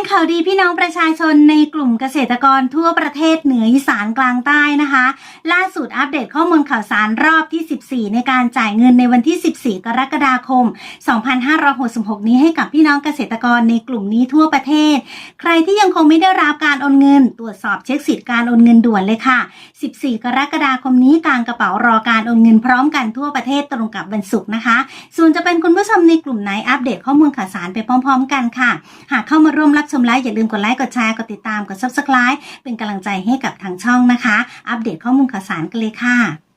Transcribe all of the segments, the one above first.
งข่าวดีพี่น้องประชาชนในกลุ่มเกษตรกรทั่วประเทศเหนืออีสานกลางใต้นะคะ ล่าสุดอัปเดตข้อมูลข่าวสารรอบที่ 14 ในการจ่ายเงินในวันที่ 14 กรกฎาคม 2566 นี้ให้กับพี่น้องเกษตรกรในกลุ่มนี้ทั่วประเทศ ใครที่ยังคงไม่ได้รับการโอนเงิน ตรวจสอบเช็คสิทธิ์การโอนเงินด่วนเลยค่ะ 14 กรกฎาคมนี้กลางกระเป๋ารอการโอนเงินพร้อมกันทั่วประเทศตรงกับวันศุกร์นะคะ ส่วนจะเป็นคุณผู้ชมในกลุ่มไหนอัปเดตข้อมูลข่าวสารไปพร้อม ๆ กันค่ะ หากเข้ามาร่วมรับชมไลฟ์อย่าลืมกดไลค์กดแชร์กดติดตามกด subscribe เป็นกำลังใจให้กับทางช่องนะคะ อัปเดตข้อมูลข่าวสารกันเลยค่ะ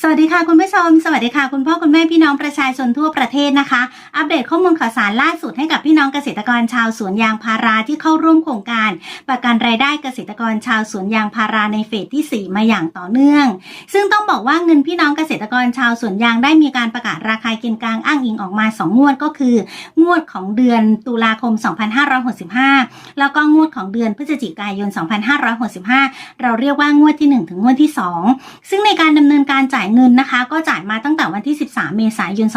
สวัสดีค่ะคุณผู้ชม สวัสดีค่ะคุณพ่อคุณแม่พี่น้องประชาชนทั่วประเทศนะคะ อัปเดตข้อมูลข่าวสารล่าสุดให้กับพี่น้องเกษตรกรชาวสวนยางพาราที่เข้าร่วมโครงการ ประกันรายได้เกษตรกรชาวสวนยางพาราในเฟสที่ 4 มาอย่างต่อเนื่อง ซึ่งต้องบอกว่าเงินพี่น้องเกษตรกรชาวสวนยางได้มีการประกาศราคาเกณฑ์กลางอ้างอิงออกมา 2 งวดก็คือ งวดของเดือนตุลาคม 2565 แล้วก็งวดของเดือนพฤศจิกายน 2565 เราเรียกว่างวดที่ 1 ถึงงวดที่ 2 ซึ่งในการดำเนินการจ่ายเงินนะคะ ก็จ่ายมาตั้งแต่วันที่ 13 เมษายน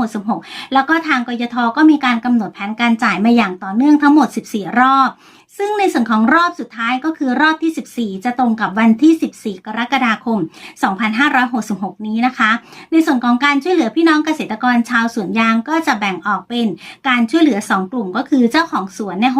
2566 แล้วก็ทางกยทก็มีการกำหนดแผนการจ่ายมาอย่างต่อเนื่องทั้งหมด 14 รอบ ซึ่งในส่วนของรอบสุดท้ายก็คือรอบที่ 14 จะตรงกับวันที่ 14 กรกฎาคม 2566 นี้นะคะ ในส่วนของการช่วยเหลือพี่น้องเกษตรกรชาวสวนยางก็จะแบ่งออกเป็นการช่วยเหลือ 2 กลุ่มก็คือเจ้าของสวนเนี่ย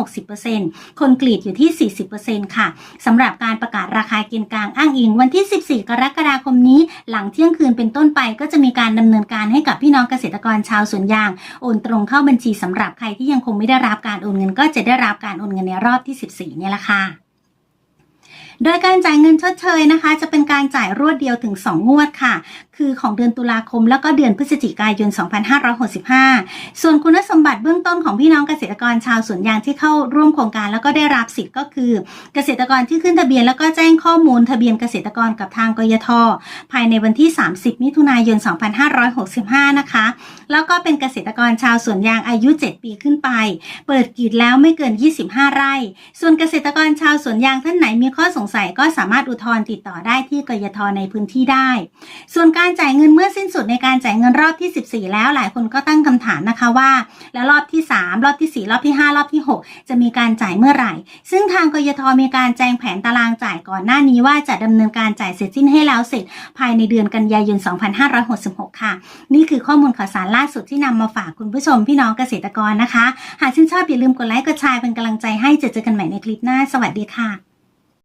60%คนกรีดอยู่ที่ 40%ค่ะสำหรับการประกาศราคาเกณฑ์กลางอ้างอิงวันที่ 14 กรกฎาคมนี้ หลังเที่ยงคืนเป็นต้นไปก็จะมีการดำเนินการให้กับพี่น้องเกษตรกรชาวสวนยางโอนตรงเข้าบัญชีสำหรับใครที่ยังคงไม่ได้รับการโอนเงินก็จะได้รับการโอนเงินในรอบที่ 14 เนี่ยแหละค่ะ โดยการจ่ายเงินชดเชยนะคะ จะเป็นการจ่ายรวดเดียวถึง 2 งวดค่ะ คือของเดือนตุลาคม แล้วก็เดือนพฤศจิกายน 2565 ส่วนคุณสมบัติเบื้องต้นของพี่น้องเกษตรกรชาวสวนยางที่เข้าร่วมโครงการแล้วก็ได้รับสิทธิ์ก็คือ เกษตรกรที่ขึ้นทะเบียนแล้วก็แจ้งข้อมูลทะเบียนเกษตรกรกับทางกยท ภายในวันที่ 30 มิถุนายน 2565 นะคะ แล้วก็เป็นเกษตรกรชาวสวนยางอายุ 7 ปีขึ้นไป เปิดกรีดแล้วไม่เกิน 25 ไร่ ส่วนเกษตรกรชาวสวนยางท่านไหนมีข้อสงสัยก็สามารถอุทธรณ์ติดต่อได้ที่กยทในพื้นที่ได้ ส่วนการจ่ายเงินเมื่อสิ้นสุดในการจ่ายเงินรอบที่ 14 แล้วหลายคนก็ตั้งคำถามนะคะว่า แล้วรอบที่ 3 รอบที่ 4 รอบที่ 5 รอบที่ 6 จะมีการจ่ายเมื่อไหร่ ซึ่งทางกยทมีการแจ้งแผนตารางจ่ายก่อนหน้านี้ว่าจะดำเนินการจ่ายเสร็จสิ้นให้แล้วเสร็จ ภายในเดือนกันยายน 2566 ค่ะ นี่คือข้อมูลข่าวสารล่าสุดที่นำมาฝากคุณผู้ชมพี่น้องเกษตรกรนะคะ หากชื่นชอบอย่าลืมกดไลค์กดแชร์เป็นกำลังใจให้จอเจอกันใหม่ในคลิปหน้า สวัสดีค่ะ